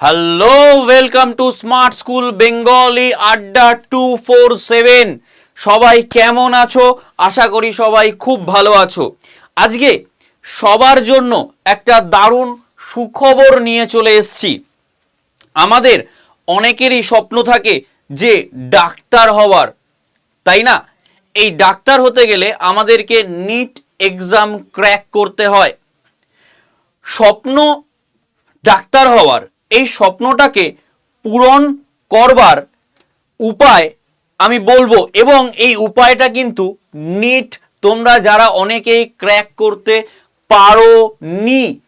Hello welcome to smart school Bengali Adda two four seven সবাই কেমন আছো? আশা করি সবাই খুব ভালো আছো। আজকে সবার জন্য একটা দারুণ সুখবর নিয়ে চলে এসেছি। আমাদের অনেকেরই স্বপ্ন থাকে যে ডাক্তার হওয়ার। তাই না? এই ডাক্তার হতে গেলে আমাদেরকে নিট এক্সাম ক্র্যাক করতে হয়। স্বপ্ন ডাক্তার হওয়ার এই স্বপ্নটাকে পূরণ করবার উপায় আমি বলব এবং এই উপায়টা কিন্তু নিট তোমরা যারা অনেকেই ক্র্যাক করতে পারো নি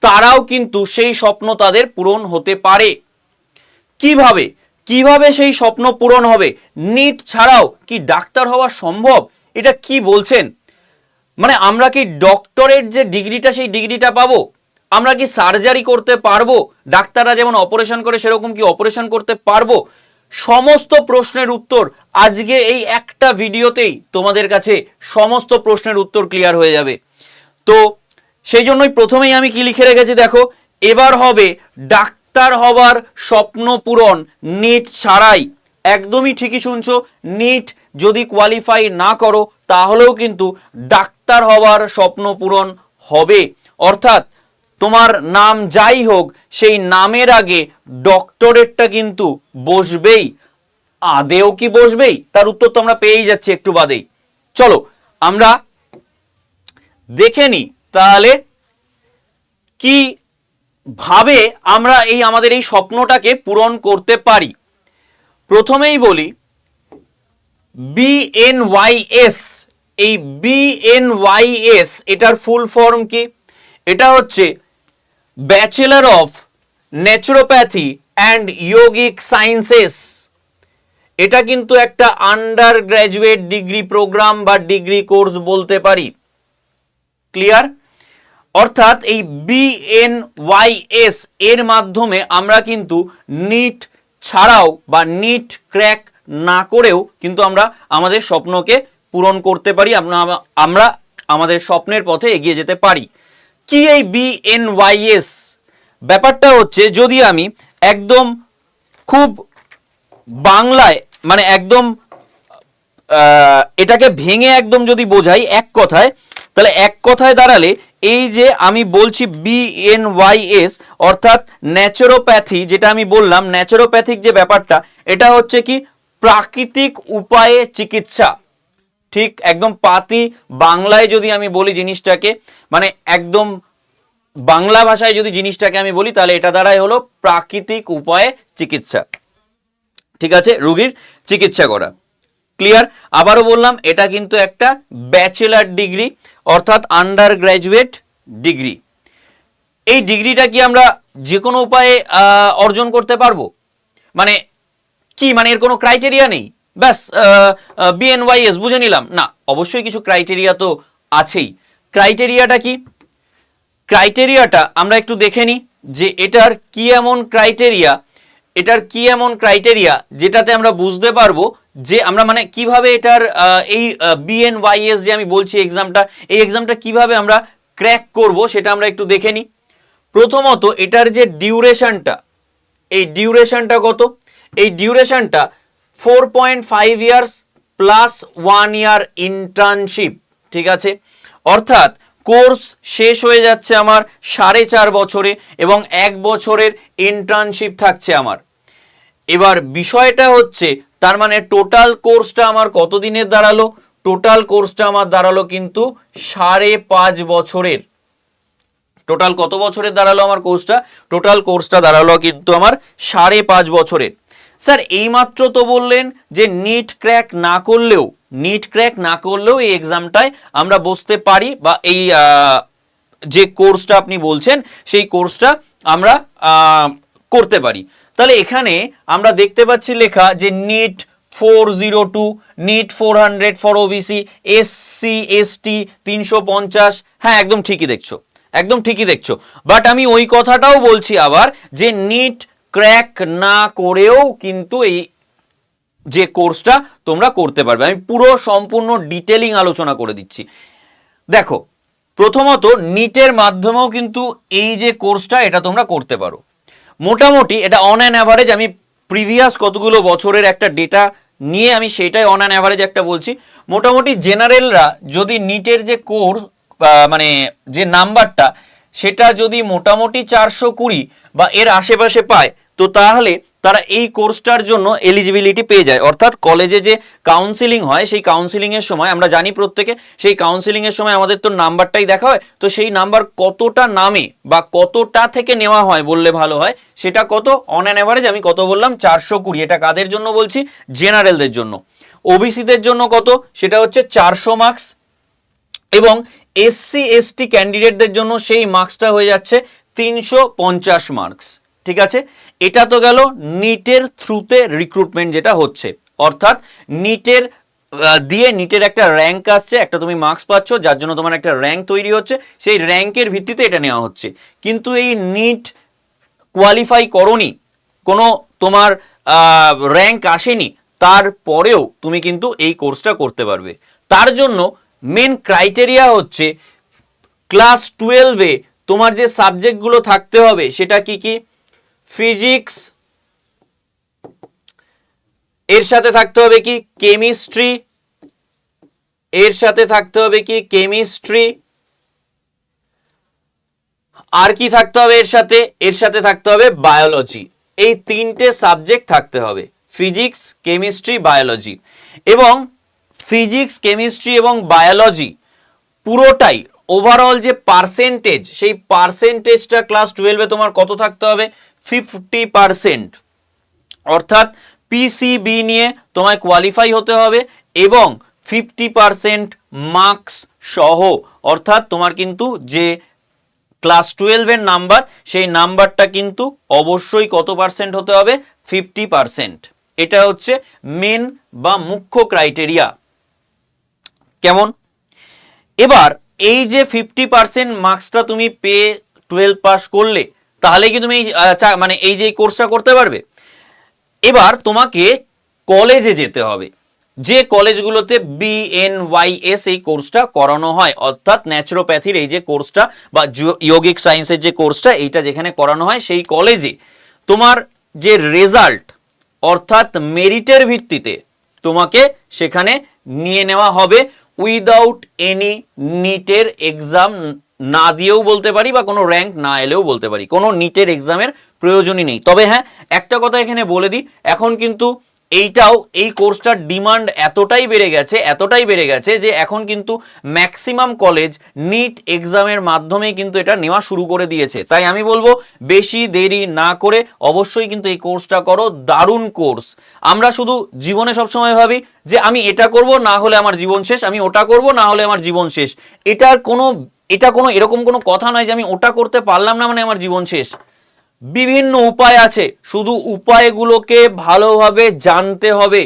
তারাও কিন্তু সেই স্বপ্ন তাদের পূরণ হতে পারে। কীভাবে? কীভাবে সেই স্বপ্ন পূরণ হবে? নিট ছাড়াও কি ডাক্তার হওয়া সম্ভব? এটা কি বলছেন? মানে আমরা কি ডক্টরের যে ডিগ্রিটা সেই ডিগ্রিটা পাবো? আমরা কি সার্জারি করতে পারব? ডাক্তাররা যেমন অপারেশন করে, সেরকম কি অপারেশন করতে পারব? সমস্ত প্রশ্নের উত্তর আজকে এই একটা ভিডিওতেই তোমাদের কাছে সমস্ত প্রশ্নের উত্তর ক্লিয়ার হয়ে যাবে। তো সেই জন্যই প্রথমেই আমি কি লিখে রেখেছি দেখো, এবার হবে ডাক্তার হবার স্বপ্ন পূরণ নিট ছাড়াই। একদমই ঠিকই শুনছো নিট যদি কোয়ালিফাই না করো, তাহলেও কিন্তু ডাক্তার হওয়ার স্বপ্ন পূরণ হবে। অর্থাৎ তোমার নাম যাই হোক, সেই নামের আগে ডক্টরেটটা কিন্তু বসবেই। আদেও কি বসবেই? তার উত্তর তো আমরা পেয়েই যাচ্ছি একটু বাদেই। চলো, আমরা দেখে নিই তাহলে কি ভাবে আমরা এই আমাদের এই স্বপ্নটাকে পূরণ করতে পারি। প্রথমেই বলি বিএনওয়াইএস এই বিএনওয়াইএস এটার ফুল ফর্ম কি? এটা হচ্ছে bachelor of naturopathy and yogic sciences এটা কিন্তু একটা আন্ডার গ্র্যাজুয়েট ডিগ্রি প্রোগ্রাম বা ডিগ্রি কোর্স বলতে পারি। ক্লিয়ার অর্থাৎ এই বিএনওয়াইএস এর মাধ্যমে আমরা কিন্তু নিট ছাড়াও বা নিট ক্র্যাক না করেও কিন্তু আমরা আমাদের স্বপ্নকে পূরণ করতে পারি, আমরা আমরা আমাদের স্বপ্নের পথে এগিয়ে যেতে পারি। কি এই বিএনওয়াইএস ব্যাপারটা হচ্ছে, যদি আমি একদম খুব বাংলায় মানে একদম এটাকে ভেঙে একদম যদি বোঝাই এক কথায়, তাহলে এক কথায় দাঁড়ালে এই যে আমি বলছি বিএনওয়াইএস অর্থাৎ ন্যাচুরোপ্যাথি যেটা আমি বললাম ন্যাচুরোপ্যাথিক যে ব্যাপারটা, এটা হচ্ছে কি প্রাকৃতিক উপায়ে চিকিৎসা। ঠিক একদম পাতি বাংলায় যদি আমি বলি জিনিসটাকে মানে একদম বাংলা ভাষায় যদি জিনিসটাকে আমি বলি, তাহলে এটা দ্বারাই হলো প্রাকৃতিক উপায়ে চিকিৎসা। ঠিক আছে? রুগীর চিকিৎসা করা। ক্লিয়ার আবারও বললাম, এটা কিন্তু একটা ব্যাচেলার ডিগ্রি অর্থাৎ আন্ডার গ্র্যাজুয়েট ডিগ্রি এই ডিগ্রিটা কি আমরা যে কোনো উপায়ে অর্জন করতে পারব? মানে কি? মানে এর কোনো ক্রাইটেরিয়া নেই? ব্যাস বিএনওয়াইএস বুঝে নিলাম। না, অবশ্যই কিছু ক্রাইটেরিয়া তো আছেই। ক্রাইটেরিয়াটা কি? ক্রাইটেরিয়াটা আমরা একটু দেখে নিই যে এটার কি এমন ক্রাইটেরিয়া এটার কি এমন ক্রাইটেরিয়া যেটাতে আমরা বুঝতে পারব যে আমরা মানে কীভাবে এটার এই বিএনওয়াইএস যে আমি বলছি এক্সামটা এই এক্সামটা কীভাবে আমরা ক্র্যাক করব সেটা আমরা একটু দেখে নিই প্রথমত এটার যে ডিউরেশনটা এই ডিউরেশনটা কত? এই ডিউরেশনটা four point five years plus one year internship ঠিক আছে? অর্থাৎ কোর্স শেষ হয়ে যাচ্ছে আমার সাড়ে চার বছরে এবং এক বছরের ইন্টার্নশিপ থাকছে আমার। এবার বিষয়টা হচ্ছে, তার মানে টোটাল কোর্সটা আমার কত দিনের দাঁড়াল টোটাল কোর্সটা আমার দাঁড়াল কিন্তু সাড়ে পাঁচ বছরের। টোটাল কত বছরের দাঁড়াল আমার কোর্সটা টোটাল কোর্সটা দাঁড়াল কিন্তু আমার সাড়ে পাঁচ বছরের। স্যার, এইমাত্র তো বললেন যে নিট ক্র্যাক না করলেও নিট ক্র্যাক না করলেও এই এক্সামটায় আমরা বসতে পারি বা এই যে কোর্সটা আপনি বলছেন, সেই কোর্সটা আমরা করতে পারি। তাহলে এখানে আমরা দেখতে পাচ্ছি লেখা যে NEET four zero two NEET four hundred for OBC SC ST তিনশো পঞ্চাশ। হ্যাঁ একদম ঠিকই দেখছ, একদম ঠিকই দেখছ। বাট আমি ওই কথাটাও বলছি আবার যে নিট ক্র্যাক না করেও কিন্তু এই যে কোর্সটা তোমরা করতে পারবে। আমি পুরো সম্পূর্ণ ডিটেলিং আলোচনা করে দিচ্ছি। দেখো, প্রথমত নিটের মাধ্যমেও কিন্তু এই যে কোর্সটা এটা তোমরা করতে পারো। মোটামুটি এটা অন অ্যান অ্যাভারেজ আমি প্রিভিয়াস কতগুলো বছরের একটা ডেটা নিয়ে আমি সেটাই অন অ্যান অ্যাভারেজ একটা বলছি। মোটামুটি জেনারেলরা যদি নিটের যে কোর্স মানে যে নাম্বারটা সেটা যদি মোটামুটি চারশো কুড়ি বা এর আশেপাশে পায় তো তাহলে তারা এই কোর্সটার জন্য এলিজিবিলিটি পেয়ে যায়। অর্থাৎ কলেজে যে কাউন্সিলিং হয়, সেই কাউন্সিলিংয়ের সময় আমরা জানি প্রত্যেকে, সেই কাউন্সিলিংয়ের সময় আমাদের তো নাম্বারটাই দেখা হয়। তো সেই নাম্বার কতটা নামে বা কতটা থেকে নেওয়া হয় বললে ভালো হয়, সেটা কত? অন অ্যান অ্যাভারেজ আমি কত বললাম? চারশো কুড়ি। এটা কাদের জন্য বলছি? জেনারেলদের জন্য। ওবিসিদের জন্য কত? সেটা হচ্ছে চারশো মার্কস এবং এসসি এসটি ক্যান্ডিডেটদের জন্য সেই মার্কসটা হয়ে যাচ্ছে তিনশো পঞ্চাশ মার্কস ঠিক আছে? এটা তো গেল নিটের থ্রুতে রিক্রুটমেন্ট যেটা হচ্ছে। অর্থাৎ নিটের দিয়ে নিটের একটা র্যাঙ্ক আসছে, একটা তুমি মার্কস পাচ্ছ, যার জন্য তোমার একটা র্যাঙ্ক তৈরি হচ্ছে, সেই র্যাঙ্কের ভিত্তিতে এটা নেওয়া হচ্ছে। কিন্তু এই নিট কোয়ালিফাই করনি, কোনো তোমার র্যাঙ্ক আসেনি, তারপরেও তুমি কিন্তু এই কোর্সটা করতে পারবে। তার জন্য মেন ক্রাইটেরিয়া হচ্ছে ক্লাস টুয়েলভে তোমার যে সাবজেক্টগুলো থাকতে হবে, সেটা কি কি? ফিজিক্স, এর সাথে থাকতে হবে কি? কেমিস্ট্রি, এর সাথে থাকতে হবে কি? কেমিস্ট্রি। আর কি থাকতে হবে এর সাথে? এর সাথে থাকতে হবে বায়োলজি। এই তিনটে সাবজেক্ট থাকতে হবে। Physics, chemistry, biology. এবং ফিজিক্স, কেমিস্ট্রি এবং বায়োলজি পুরোটাই ওভারঅল যে পার্সেন্টেজ সেই পার্সেন্টেজটা ক্লাস টুয়েলভে তোমার কত থাকতে হবে? Fifty percent. অর্থাৎ পিসিবি নিয়ে তোমায় কোয়ালিফাই হতে হবে এবং ফিফটি পার্সেন্ট মার্কস সহ, অর্থাৎ তোমার কিন্তু যে ক্লাস টুয়েলভের নাম্বার সেই নাম্বারটা কিন্তু অবশ্যই কত পার্সেন্ট হতে হবে? Fifty percent. এটা হচ্ছে মেন বা মুখ্য ক্রাইটেরিয়া কেমন? এবার এই যে ফিফটি পার্সেন্ট মার্কসটা তুমি পেয়ে টুয়েলভ পাস করলে তাহলে কি তুমি এই, মানে এই যে কোর্সটা করতে পারবে? এবার তোমাকে কলেজে যেতে হবে। যে কলেজগুলোতে বিএনওয়াইএস এই কোর্সটা করানো হয় অর্থাৎ ন্যাচুরোপ্যাথির এই যে কোর্সটা বা ইয়োগিক সায়েন্সের যে কোর্সটা এইটা যেখানে করানো হয় সেই কলেজে তোমার যে রেজাল্ট অর্থাৎ মেরিটের ভিত্তিতে তোমাকে সেখানে নিয়ে নেওয়া হবে উইদাউট এনি নিটের এক্সাম না দিয়েও বলতে পারি বা কোনো র্যাঙ্ক না এলেও বলতে পারি। কোনো নিটের এক্সামের প্রয়োজনই নেই। তবে হ্যাঁ একটা কথা এখানে বলে দিই, এখন কিন্তু এইটাও, এই কোর্সটার ডিমান্ড এতটাই বেড়ে গেছে, এতটাই বেড়ে গেছে যে এখন কিন্তু ম্যাক্সিমাম কলেজ নিট এক্সামের মাধ্যমেই কিন্তু এটা নেওয়া শুরু করে দিয়েছে। তাই আমি বলব, বেশি দেরি না করে অবশ্যই কিন্তু এই কোর্সটা করো, দারুণ কোর্স আমরা শুধু জীবনে সবসময় ভাবি যে আমি এটা করব, না হলে আমার জীবন শেষ, আমি ওটা করব, না হলে আমার জীবন শেষ। এটার কোনো এটা কোনো এরকম কোনো কথা নয় যে আমি ওটা করতে পারলাম না মানে আমার জীবন শেষ। বিভিন্ন উপায় আছে। শুধু উপায়গুলোকে ভালোভাবে জানতে হবে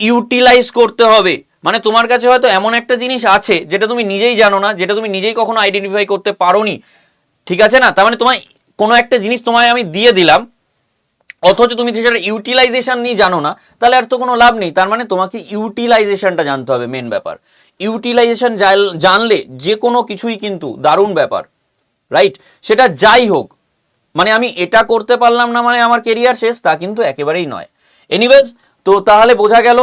ইউটিলাইজ করতে হবে। মানে তোমার কাছে হয়তো এমন একটা জিনিস আছে যেটা তুমি নিজেই জানো না, যেটা তুমি নিজেই কখনো আইডেন্টিফাই করতে পারোনি। ঠিক আছে না? তার মানে তোমায় কোনো একটা জিনিস তোমায় আমি দিয়ে দিলাম, অথচ তুমি সেটা ইউটিলাইজেশন নিয়ে জানো না, তাহলে আর তো কোনো লাভ নেই। তার মানে তোমাকে ইউটিলাইজেশনটা জানতে হবে মেন ব্যাপার। ইউটিলাইজেশন জানলে যে কোনো কিছুই কিন্তু দারুণ ব্যাপার রাইট সেটা যাই হোক মানে আমি এটা করতে পারলাম না মানে আমার কেরিয়ার শেষ, তা কিন্তু একেবারেই নয়। এনিওয়েজ তো তাহলে বোঝা গেল,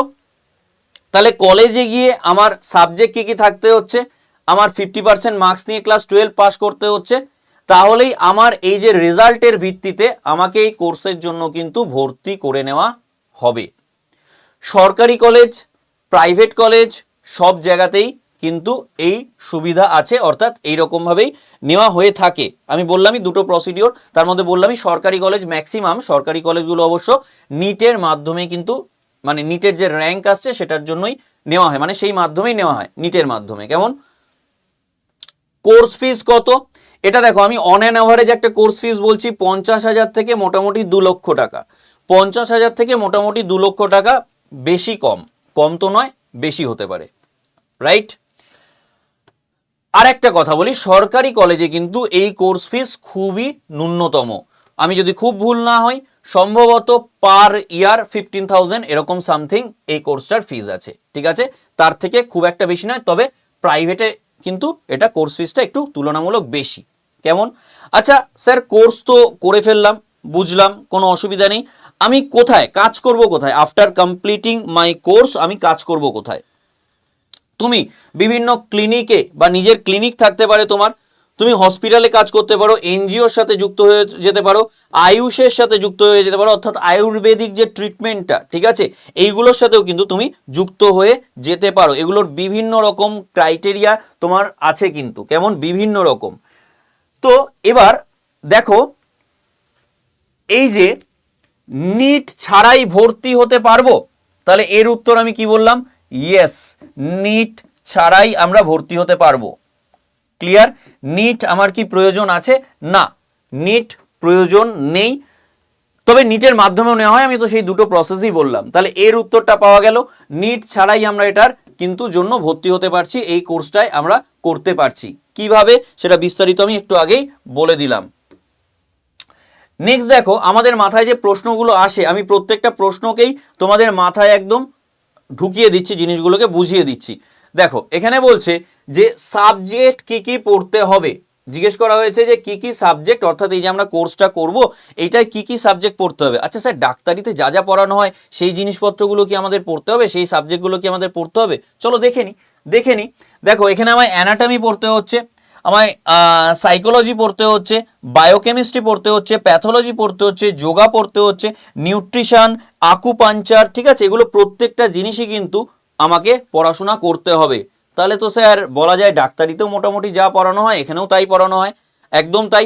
তাহলে কলেজে গিয়ে আমার সাবজেক্ট কী কী থাকতে হচ্ছে, আমার ফিফটি পার্সেন্ট মার্কস নিয়ে ক্লাস টুয়েলভ পাস করতে হচ্ছে, তাহলেই আমার এই যে রেজাল্টের ভিত্তিতে আমাকে এই কোর্সের জন্য কিন্তু ভর্তি করে নেওয়া হবে। সরকারি কলেজ প্রাইভেট কলেজ সব জায়গাতেই কিন্তু এই সুবিধা আছে, অর্থাৎ এই রকমভাবেই নেওয়া হয়ে থাকে। আমি বললামই দুটো প্রসিডিওর তার মধ্যে বললামই সরকারি কলেজ ম্যাক্সিমাম সরকারি কলেজগুলো অবশ্য নিটের মাধ্যমে কিন্তু মানে নিটের যে র্যাঙ্ক আসছে সেটার জন্যই নেওয়া হয় মানে সেই মাধ্যমেই নেওয়া হয় নিটের মাধ্যমে। কেমন? কোর্স ফিস কত? এটা দেখো, আমি অন অ্যান অ্যাভারেজ একটা কোর্স ফিস বলছি পঞ্চাশ হাজার থেকে মোটামুটি দু লক্ষ টাকা। পঞ্চাশ হাজার থেকে মোটামুটি দু লক্ষ টাকা বেশি কম। কম তো নয়, বেশি হতে পারে। রাইট আর একটা কথা বলি, সরকারি কলেজে কিন্তু এই কোর্স ফিস খুবই ন্যূনতম। আমি যদি খুব ভুল না হই, সম্ভবত পার ইয়ার ফিফটিন থাউজেন্ড এরকম সামথিং এই কোর্সটার ফিজ আছে। ঠিক আছে? তার থেকে খুব একটা বেশি নয়, তবে প্রাইভেটে কিন্তু এটা কোর্স ফিসটা একটু তুলনামূলক বেশি। কেমন? আচ্ছা স্যার কোর্স তো করে ফেললাম, বুঝলাম, কোনো অসুবিধা নেই। আমি কোথায়, কাজ করব কোথায়? আফটার কমপ্লিটিং মাই কোর্স আমি কাজ করব কোথায়? তুমি বিভিন্ন ক্লিনিকে বা নিজের ক্লিনিক থাকতে পারে তোমার, তুমি হসপিটালে কাজ করতে পারো এনজিওর সাথে যুক্ত হয়ে যেতে পারো, আয়ুষের সাথে যুক্ত হয়ে যেতে পারো, অর্থাৎ আয়ুর্বেদিক যে ট্রিটমেন্টটা ঠিক আছে? এইগুলোর সাথেও কিন্তু তুমি যুক্ত হয়ে যেতে পারো। এগুলোর বিভিন্ন রকম ক্রাইটেরিয়া তোমার আছে কিন্তু, কেমন? বিভিন্ন রকম। তো এবার দেখো, এই যে নিট ছাড়াই ভর্তি হতে পারব, তাহলে এর উত্তর আমি কি বললাম? ইয়েস নিট ছাড়াই আমরা ভর্তি হতে পারব। ক্লিয়ার? নিট আমার কি প্রয়োজন আছে? না। নিট প্রয়োজন নেই। তবে নিটের মাধ্যমেও নেওয়া হয়, আমি তো সেই দুটো প্রসেসই বললাম। তাহলে এর উত্তরটা পাওয়া গেল। নিট ছাড়াই আমরা এটার কিন্তু জন্য ভর্তি হতে পারছি, এই কোর্সটায় আমরা করতে পারছি। কীভাবে? সেটা বিস্তারিত আমি একটু আগেই বলে দিলাম। নেক্সট দেখো, আমাদের মাথায় যে প্রশ্নগুলো আসে, আমি প্রত্যেকটা প্রশ্নকেই তোমাদের মাথায় একদম ঢুকিয়ে দিচ্ছি, জিনিসগুলোকে বুঝিয়ে দিচ্ছি। দেখো, এখানে বলছে যে সাবজেক্ট কি কি পড়তে হবে। জিজ্ঞেস করা হয়েছে যে কি কি সাবজেক্ট অর্থাৎ এই যে আমরা কোর্সটা করব এইটায় কি কি সাবজেক্ট পড়তে হবে। আচ্ছা স্যার ডাক্তারিতে যা যা পড়ানো হয়, সেই জিনিসপত্রগুলো কি আমাদের পড়তে হবে? সেই সাবজেক্টগুলো কি আমাদের পড়তে হবে? চলো দেখে নিই দেখে নিই দেখো, এখানে আমায় অ্যানাটমি পড়তে হচ্ছে। আমায় সাইকোলজি পড়তে হচ্ছে বায়োকেমিস্ট্রি পড়তে হচ্ছে প্যাথোলজি পড়তে হচ্ছে যোগা পড়তে হচ্ছে নিউট্রিশন আকুপাঞ্চার ঠিক আছে? এগুলো প্রত্যেকটা জিনিসই কিন্তু আমাকে পড়াশোনা করতে হবে। তাহলে তো স্যার, বলা যায় ডাক্তারিতেও মোটামুটি যা পড়ানো হয়, এখানেও তাই পড়ানো হয়। একদম তাই।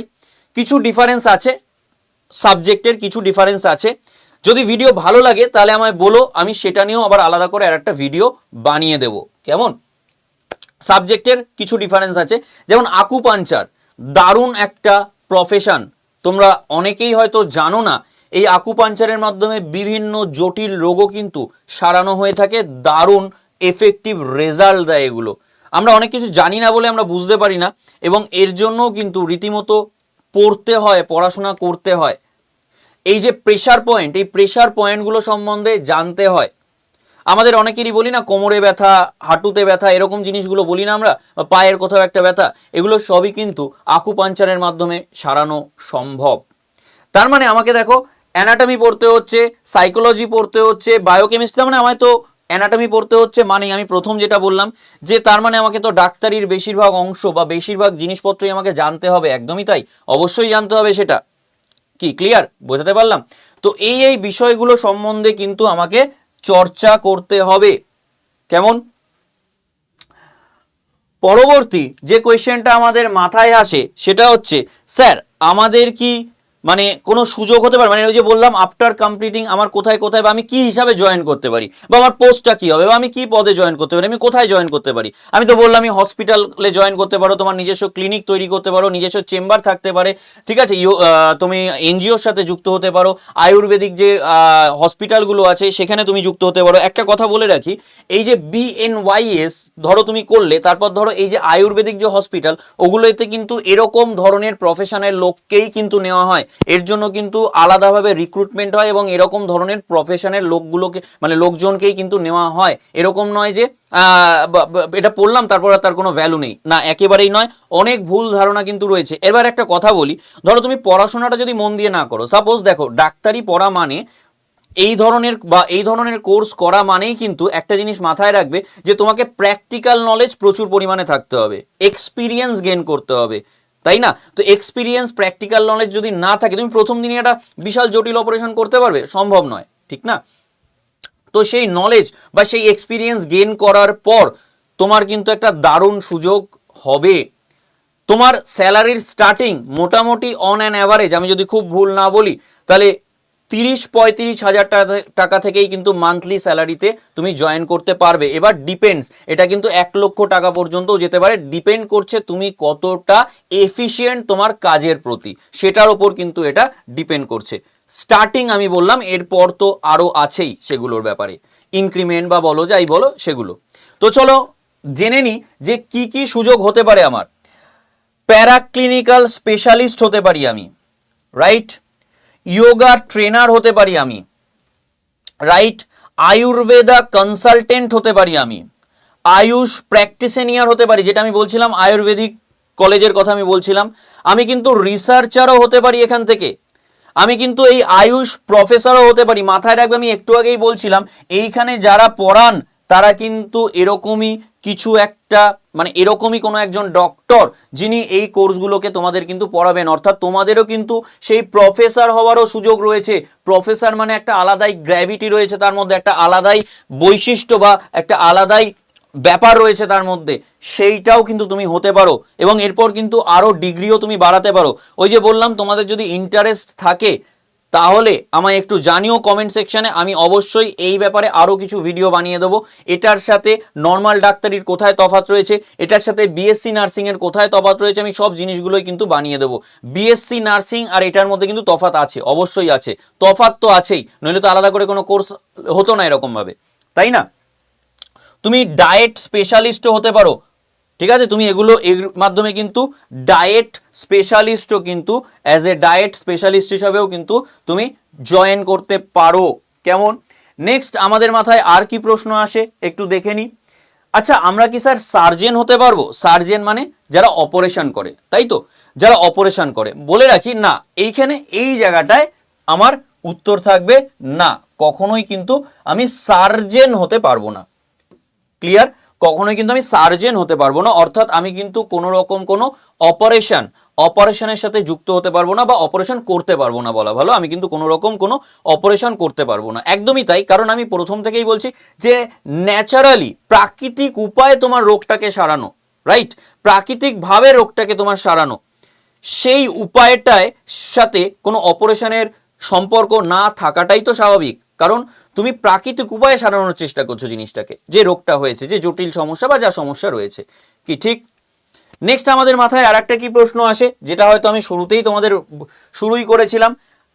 কিছু ডিফারেন্স আছে সাবজেক্টের কিছু ডিফারেন্স আছে। যদি ভিডিও ভালো লাগে, তাহলে আমায় বলো, আমি সেটা নিয়েও আবার আলাদা করে আর একটা ভিডিও বানিয়ে দেব। কেমন? সাবজেক্টের কিছু ডিফারেন্স আছে। যেমন আকুপাঞ্চার দারুণ একটা প্রফেশন তোমরা অনেকেই হয়তো জানো না, এই আকুপাঞ্চারের মাধ্যমে বিভিন্ন জটিল রোগও কিন্তু সারানো হয়ে থাকে, দারুণ এফেক্টিভ রেজাল্ট দেয় এগুলো। আমরা অনেক কিছু জানি না বলে আমরা বুঝতে পারি না, এবং এর জন্যও কিন্তু রীতিমতো পড়তে হয়, পড়াশোনা করতে হয়। এই যে প্রেশার পয়েন্ট এই প্রেশার পয়েন্টগুলো সম্বন্ধে জানতে হয়। আমাদের অনেকেরই বলি না, কোমরে ব্যথা, হাঁটুতে ব্যথা, এরকম জিনিসগুলো বলি না আমরা বা পায়ের কোথাও একটা ব্যথা, এগুলো সবই কিন্তু আকুপাঞ্চারের মাধ্যমে সারানো সম্ভব। তার মানে আমাকে দেখো অ্যানাটমি পড়তে হচ্ছে সাইকোলজি পড়তে হচ্ছে বায়োকেমিস্ট্রি মানে আমায় তো অ্যানাটমি পড়তে হচ্ছে মানে আমি প্রথম যেটা বললাম, যে তার মানে আমাকে তো ডাক্তারির বেশিরভাগ অংশ বা বেশিরভাগ জিনিসপত্রই আমাকে জানতে হবে, একদমই তাই, অবশ্যই জানতে হবে সেটা। কি ক্লিয়ার বোঝাতে পারলাম? তো এই এই বিষয়গুলো সম্বন্ধে কিন্তু আমাকে চর্চা করতে হবে। কেমন? পরবর্তী যে কোয়েশ্চেনটা আমাদের মাথায় আসে, সেটা হচ্ছে, স্যার, আমাদের কি মানে কোনো সুযোগ হতে পারে মানে ওই যে বললাম আফটার কমপ্লিটিং আমার কোথায় কোথায় বা আমি কি হিসাবে জয়েন করতে পারি, বা আমার পোস্টটা কি হবে, বা আমি কি পদে জয়েন করতে পারি, আমি কোথায় জয়েন করতে পারি। আমি তো বললাম আমি হসপিটালে জয়েন করতে পারো, তোমার নিজস্ব ক্লিনিক তৈরি করতে পারো, নিজস্ব চেম্বার থাকতে পারে, ঠিক আছে? তুমি এনজিওর সাথে যুক্ত হতে পারো, আয়ুর্বেদিক যে হসপিটালগুলো আছে, সেখানে তুমি যুক্ত হতে পারো। একটা কথা বলে রাখি, এই যে বিএনওয়াইএস ধরো তুমি করলে, তারপর ধরো এই যে আয়ুর্বেদিক যে হসপিটাল ওগুলোতে কিন্তু এরকম ধরনের প্রফেশনের লোককেই কিন্তু নেওয়া হয়। এর জন্য কিন্তু আলাদাভাবে রিক্রুটমেন্ট হয় এবং এরকম ধরনের প্রফেশনের লোকগুলোকে মানে লোকজনকেই কিন্তু নেওয়া হয়। এরকম নয় যে এটা পড়লাম তারপর তার কোনো ভ্যালু নেই। না, একেবারেই নয়, অনেক ভুল ধারণা কিন্তু রয়েছে। এবার একটা কথা বলি, ধরো তুমি পড়াশোনাটা যদি মন দিয়ে না করো সাপোজ দেখো, ডাক্তারি পড়া মানে এই ধরনের বা এই ধরনের কোর্স করা মানেই কিন্তু একটা জিনিস মাথায় রাখবে যে তোমাকে প্র্যাকটিক্যাল নলেজ প্রচুর পরিমাণে থাকতে হবে এক্সপিরিয়েন্স গেইন করতে হবে। তাই না? তো এক্সপিরিয়েন্স প্র্যাকটিক্যাল নলেজ যদি না থাকে, তুমি প্রথম দিনে একটা বিশাল জটিল অপারেশন করতে পারবে। সম্ভব নয়, ঠিক না? তো সেই নলেজ বা সেই এক্সপিরিয়েন্স গেইন করার পর তোমার কিন্তু একটা দারুণ সুযোগ হবে। তোমার স্যালারির স্টার্টিং মোটামুটি অন অ্যান অ্যাভারেজ আমি যদি খুব ভুল না বলি, তাহলে তিরিশ পঁয়ত্রিশ হাজার টাকা- থেকেই কিন্তু মান্থলি স্যালারিতে তুমি জয়েন করতে পারবে। এবার ডিপেন্ডস এটা কিন্তু এক লক্ষ টাকা পর্যন্তও যেতে পারে। ডিপেন্ড করছে তুমি কতটা এফিশিয়েন্ট তোমার কাজের প্রতি। সেটার ওপর কিন্তু এটা ডিপেন্ড করছে। স্টার্টিং আমি বললাম, এরপর তো আরও আছেই সেগুলোর ব্যাপারে। ইনক্রিমেন্ট বা বলো, যাই বলো, সেগুলো। তো চলো, জেনে নিই যে কি কি সুযোগ হতে পারে আমার। প্যারাক্লিনিক্যাল স্পেশালিস্ট হতে পারি আমি রাইট ইয়োগা ট্রেনার হতে পারি আমি রাইট আয়ুর্বেদা কনসালটেন্ট হতে পারি আমি আয়ুষ প্র্যাকটিসেনিয়ার হতে পারি, যেটা আমি বলছিলাম আয়ুর্বেদিক কলেজের কথা আমি বলছিলাম। আমি কিন্তু রিসার্চারও হতে পারি এখান থেকে। আমি কিন্তু এই আয়ুষ প্রফেসরও হতে পারি। মাথায় রাখবে, আমি একটু আগেই বলছিলাম, এইখানে যারা পড়ান তারা কিন্তু এরকমই কিছু একটা মানে এরকমই কোনো একজন ডক্টর যিনি এই কোর্সগুলোকে তোমাদের কিন্তু পড়াবেন। অর্থাৎ তোমাদেরও কিন্তু সেই প্রফেসর হওয়ারও সুযোগ রয়েছে। প্রফেসর মানে একটা আলাদাই গ্র্যাভিটি রয়েছে তার মধ্যে, একটা আলাদাই বৈশিষ্ট্য বা একটা আলাদাই ব্যাপার রয়েছে তার মধ্যে। সেইটাও কিন্তু তুমি হতে পারো এবং এরপর কিন্তু আরও ডিগ্রিও তুমি বাড়াতে পারো। ওই যে বললাম, তোমাদের যদি ইন্টারেস্ট থাকে তাহলে আমায় একটু জানিও কমেন্ট সেকশনে আমি অবশ্যই এই ব্যাপারে আরও কিছু ভিডিও বানিয়ে দেবো। এটার সাথে নর্মাল ডাক্তারির কোথায় তফাত রয়েছে, এটার সাথে বিএসসি নার্সিংয়ের কোথায় তফাত রয়েছে, আমি সব জিনিসগুলোই কিন্তু বানিয়ে দেবো। বিএসসি নার্সিং আর এটার মধ্যে কিন্তু তফাত আছে, অবশ্যই আছে। তফাত তো আছেই, নইলে তো আলাদা করে কোনো কোর্স হতো না এরকমভাবে, তাই না? তুমি ডায়েট স্পেশালিস্টও হতে পারো ঠিক আছে? তুমি এগুলো, এর মাধ্যমে কিন্তু ডায়েট স্পেশালিস্টও কিন্তু অ্যাজ এ ডায়েট স্পেশালিস্ট হিসাবেও কিন্তু তুমি জয়েন করতে পারো। কেমন? নেক্সট আমাদের মাথায় আর কি প্রশ্ন আসে? একটু দেখে নিই আচ্ছা আমরা কি স্যার সার্জেন হতে পারব? সার্জেন মানে যারা অপারেশন করে, তাই তো? যারা অপারেশন করে। বলে রাখি, না, এইখানে এই জায়গাটায় আমার উত্তর থাকবে, না, কখনোই কিন্তু আমি সার্জেন হতে পারব না। ক্লিয়ার কখনোই কিন্তু আমি সার্জেন হতে পারব না, অর্থাৎ আমি কিন্তু কোনো রকম কোনো অপারেশন, অপারেশনের সাথে যুক্ত হতে পারব না বা অপারেশন করতে পারব না বলা ভালো, আমি কিন্তু কোনো রকম কোনো অপারেশন করতে পারব না। একদমই তাই, কারণ আমি প্রথম থেকেই বলছি যে ন্যাচারালি প্রাকৃতিক উপায়ে তোমার রোগটাকে সারানো, রাইট? প্রাকৃতিকভাবে রোগটাকে তোমার সারানো, সেই উপায়টায় সাথে কোনো অপারেশনের সম্পর্ক না থাকাটাই তো স্বাভাবিক। কারণ তুমি প্রাকৃতিক উপায়ে সারানোর চেষ্টা করছ জিনিসটাকে, যে রোগটা হয়েছে, যে জটিল সমস্যা বা যা সমস্যা রয়েছে। কি ঠিক? নেক্সট আমাদের মাথায় আর একটা কি প্রশ্ন আসে, যেটা হয়তো আমি শুরুতেই তোমাদের শুরুই করেছিলাম।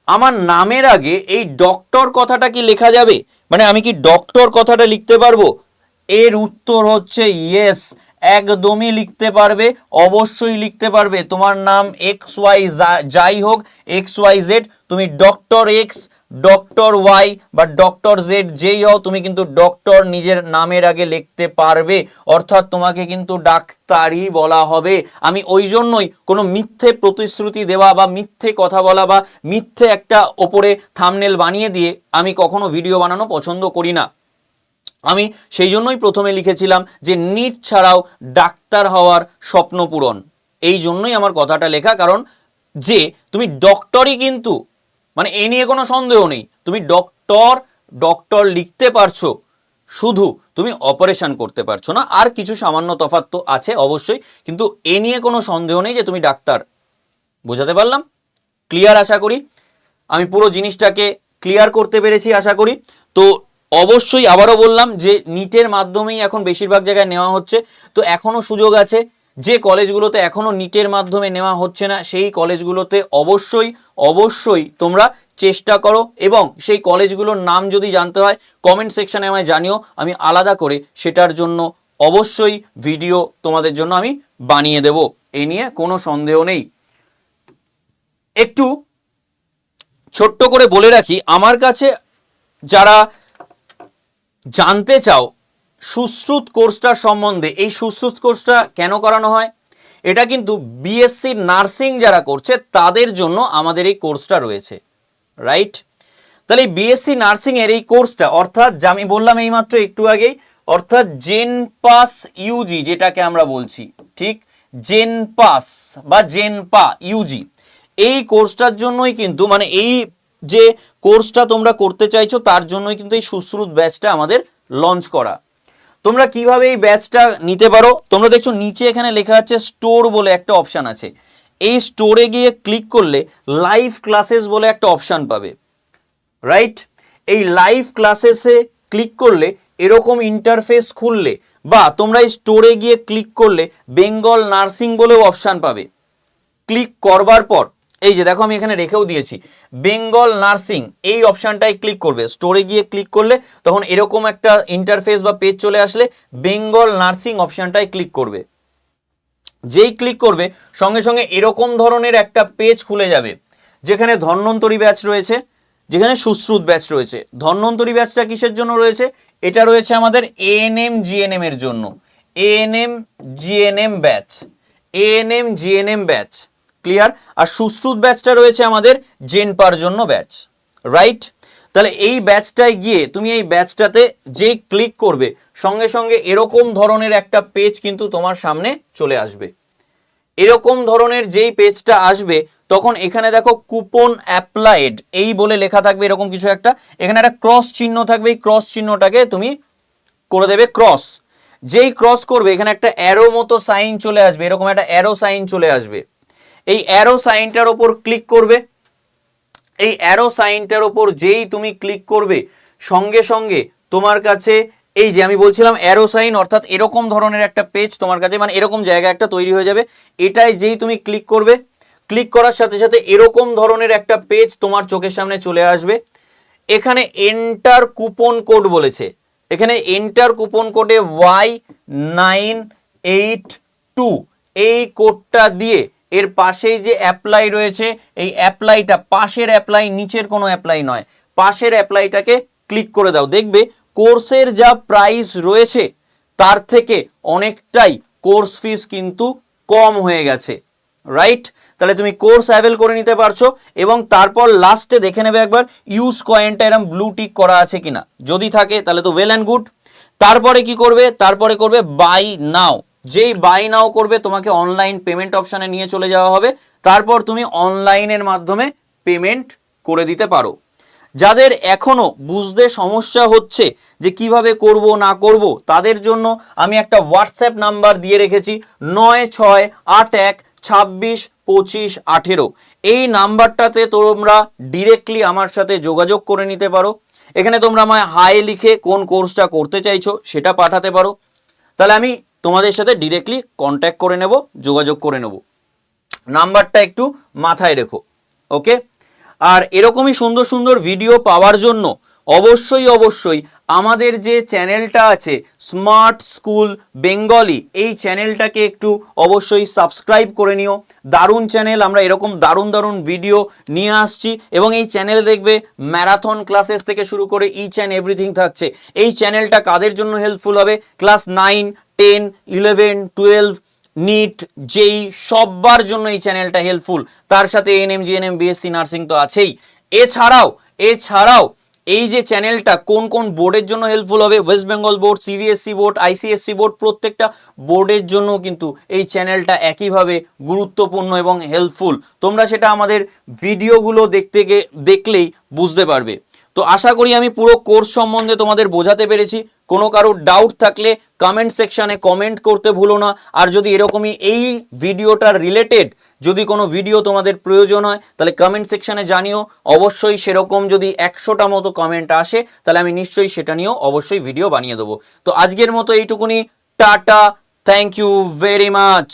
আমার নামের আগে এই ডক্টর কথাটা কি লেখা যাবে? মানে আমি কি ডক্টর কথাটা লিখতে পারব? এর উত্তর হচ্ছে ইয়েস একদমই লিখতে পারবে, অবশ্যই লিখতে পারবে। তোমার নাম এক্স ওয়াই যাই হোক এক্স ওয়াই জেড তুমি ডক্টর এক্স ডক্টর ওয়াই বা ডক্টর জেড যেই হও, তুমি কিন্তু ডক্টর নিজের নামের আগে লিখতে পারবে। অর্থাৎ তোমাকে কিন্তু ডাক্তারই বলা হবে। আমি ওই জন্যই কোনো মিথ্যে প্রতিশ্রুতি দেওয়া বা মিথ্যে কথা বলা বা মিথ্যে একটা ওপরে থামনেল বানিয়ে দিয়ে আমি কখনো ভিডিও বানানো পছন্দ করি না। আমি সেই জন্যই প্রথমে লিখেছিলাম যে নিট ছাড়াও ডাক্তার হওয়ার স্বপ্ন পূরণ। এই জন্যই আমার কথাটা লেখা, কারণ যে তুমি ডক্টরই কিন্তু মানে এ নিয়ে কোনো সন্দেহ নেই। তুমি ডক্টর ডক্টর লিখতে পারছ, শুধু তুমি অপারেশন করতে পারছ না, আর কিছু সামান্য তফাৎ তো আছে অবশ্যই, কিন্তু এ নিয়ে কোনো সন্দেহ নেই যে তুমি ডাক্তার। বোঝাতে পারলাম? ক্লিয়ার আশা করি? আমি পুরো জিনিসটাকে ক্লিয়ার করতে পেরেছি আশা করি। তো অবশ্যই আবারও বললাম যে নিটের মাধ্যমেই এখন বেশিরভাগ জায়গায় নেওয়া হচ্ছে। তো এখনও সুযোগ আছে যে কলেজগুলোতে এখনও নিটের মাধ্যমে নেওয়া হচ্ছে না, সেই কলেজগুলোতে অবশ্যই অবশ্যই তোমরা চেষ্টা করো এবং সেই কলেজগুলোর নাম যদি জানতে হয় কমেন্ট সেকশানে আমায় জানিও, আমি আলাদা করে সেটার জন্য অবশ্যই ভিডিও তোমাদের জন্য আমি বানিয়ে দেব। এই নিয়ে কোনো সন্দেহ নেই। একটু ছোট্ট করে বলে রাখি, আমার কাছে যারা জানতে চাও সুশ্রুত কোর্সটার সম্বন্ধে। এই সুশ্রুত কোর্সটা কেন করানো হয়? এটা কিন্তু বিএসসি নার্সিং যারা করছে, তাদের জন্য আমাদের এই কোর্সটা রয়েছে, রাইট? তাহলে এই বিএসসি নার্সিং এর এই কোর্সটা, অর্থাৎ যা আমি বললাম এইমাত্র একটু আগেই, অর্থাৎ জেন পাস ইউজি যেটাকে আমরা বলছি, ঠিক? জেন পাস বা জেন পা ইউজি এই কোর্সটার জন্যই কিন্তু মানে এই যে কোর্সটা তোমরা করতে চাইছো, তার জন্যই কিন্তু এই সুশ্রুত ব্যাচটা আমাদের লঞ্চ করা। তোমরা কীভাবে এই ব্যাচটা নিতে পারো? তোমরা দেখছ নিচে এখানে লেখা আছে স্টোর বলে একটা অপশান আছে। এই স্টোরে গিয়ে ক্লিক করলে লাইভ ক্লাসেস বলে একটা অপশান পাবে। রাইট এই লাইভ ক্লাসেসে ক্লিক করলে এরকম ইন্টারফেস খুললে বা তোমরা এই স্টোরে গিয়ে ক্লিক করলে বেঙ্গল নার্সিং বলেও অপশান পাবে। ক্লিক করবার পর এই যে দেখো আমি এখানে রেখেও দিয়েছি। বেঙ্গল নার্সিং এই অপশানটায় ক্লিক করবে। স্টোরে গিয়ে ক্লিক করলে তখন এরকম একটা ইন্টারফেস বা পেজ চলে আসলে বেঙ্গল নার্সিং অপশানটায় ক্লিক করবে। যেই ক্লিক করবে, সঙ্গে সঙ্গে এরকম ধরনের একটা পেজ খুলে যাবে, যেখানে ধন্বন্তরী ব্যাচ রয়েছে, যেখানে সুশ্রুত ব্যাচ রয়েছে। ধন্বন্তরী ব্যাচটা কিসের জন্য রয়েছে? এটা রয়েছে আমাদের এএনএম জিএনএম এর জন্য। ANM GNM batch ANM GNM batch clear আর সুশ্রুত ব্যাচটা রয়েছে আমাদের জেনপার জন্য ব্যাচ রাইট তাহলে এই ব্যাচটায় গিয়ে তুমি এই ব্যাচটাতে যেই ক্লিক করবে, সঙ্গে সঙ্গে এরকম ধরনের একটা পেজ কিন্তু তোমার সামনে চলে আসবে। এরকম ধরনের যেই পেজটা আসবে, তখন এখানে দেখো কুপন অ্যাপ্লাইড এই বলে লেখা থাকবে এরকম কিছু একটা। এখানে একটা ক্রস চিহ্ন থাকবে, এই ক্রস চিহ্নটাকে তুমি করে দেবে ক্রস যেই ক্রস করবে, এখানে একটা অ্যারো মতো সাইন চলে আসবে, এরকম একটা অ্যারো সাইন চলে আসবে। এই অ্যারো সাইনটার ওপর ক্লিক করবে। এই অ্যারো সাইনটার ওপর যেই তুমি ক্লিক করবে, সঙ্গে সঙ্গে তোমার কাছে এই যে আমি বলছিলাম অ্যারো সাইন অর্থাৎ এরকম ধরনের একটা পেজ তোমার কাছে মানে এরকম জায়গা একটা তৈরি হয়ে যাবে। এটাই যেই তুমি ক্লিক করবে ক্লিক করার সাথে সাথে এরকম ধরনের একটা পেজ তোমার চোখের সামনে চলে আসবে। এখানে এন্টার কুপন কোড বলেছে। এখানে এন্টার কুপন কোডে ওয়াই নাইন এইট টু এই কোডটা দিয়ে এর পাশেই যে অ্যাপ্লাই রয়েছে, এই অ্যাপ্লাইটা পাশের অ্যাপ্লাই নিচের কোনো অ্যাপ্লাই নয়। পাশের অ্যাপ্লাইটাকে ক্লিক করে দাও। দেখবে কোর্সের যা প্রাইস রয়েছে, তার থেকে অনেকটাই কোর্স ফিস কিন্তু কম হয়ে গেছে। রাইট তাহলে তুমি কোর্স অ্যাভেল করে নিতে পারছ এবং তারপর লাস্টে দেখে নেবে একবার ইউজ কয়েনটা এরম ব্লু টিক করা আছে কিনা। যদি থাকে, তাহলে তো ওয়েল অ্যান্ড গুড তারপরে কি করবে? তারপরে করবে বাই নাও যেই বাই নাও করবে তোমাকে অনলাইন পেমেন্ট অপশানে নিয়ে চলে যাওয়া হবে। তারপর তুমি অনলাইনের মাধ্যমে পেমেন্ট করে দিতে পারো। যাদের এখনও বুঝতে সমস্যা হচ্ছে যে কীভাবে করব, না করব, তাদের জন্য আমি একটা হোয়াটসঅ্যাপ নাম্বার দিয়ে রেখেছি, নয় ছয় আট এক ছাব্বিশ পঁচিশ আঠেরো। এই নাম্বারটাতে তোমরা ডিরেক্টলি আমার সাথে যোগাযোগ করে নিতে পারো। এখানে তোমরা আমায় হাই লিখে কোন কোর্সটা করতে চাইছো সেটা পাঠাতে পারো। তাহলে আমি তোমাদের সাথে ডিরেক্টলি কন্ট্যাক্ট করে নেব, যোগাযোগ করে নেব। নাম্বারটা একটু মাথায় রেখো ওকে আর এরকমই সুন্দর সুন্দর ভিডিও পাওয়ার জন্য অবশ্যই অবশ্যই আমাদের যে চ্যানেলটা আছে স্মার্ট স্কুল বেঙ্গলি এই চ্যানেলটাকে একটু অবশ্যই সাবস্ক্রাইব করে নিও। দারুণ চ্যানেল, আমরা এরকম দারুণ দারুণ ভিডিও নিয়ে আসছি এবং এই চ্যানেলে দেখবে ম্যারাথন ক্লাসেস থেকে শুরু করে ইচ অ্যান্ড এভরিথিং থাকছে। এই চ্যানেলটা কাদের জন্য হেল্পফুল হবে? Class nine ten eleven twelve NEET যেই সবার জন্য এই চ্যানেলটা হেল্পফুল তার সাথে এনএম জিএনএম বিএসসি নার্সিং তো আছেই। এছাড়াও এছাড়াও এই যে চ্যানেলটা কোন কোন বোর্ডের জন্য হেল্পফুল হবে? West Bengal board CBSE board ICSE board প্রত্যেকটা বোর্ডের জন্য কিন্তু এই চ্যানেলটা একইভাবে গুরুত্বপূর্ণ এবং হেল্পফুল তোমরা সেটা আমাদের ভিডিওগুলো দেখতে দেখলেই বুঝতে পারবে। তো আশা করি আমি পুরো কোর্স সম্বন্ধে তোমাদের বোঝাতে পেরেছি। কোনো কারোর ডাউট থাকলে কমেন্ট সেকশানে কমেন্ট করতে ভুলো না। আর যদি এরকমই এই ভিডিওটার রিলেটেড যদি কোনো ভিডিও তোমাদের প্রয়োজন হয়, তাহলে কমেন্ট সেকশানে জানিও। অবশ্যই সেরকম যদি একশোটা মতো কমেন্ট আসে, তাহলে আমি নিশ্চয়ই সেটা নিয়েও অবশ্যই ভিডিও বানিয়ে দেবো। তো আজকের মতো এইটুকুনি। Tata. Thank you very much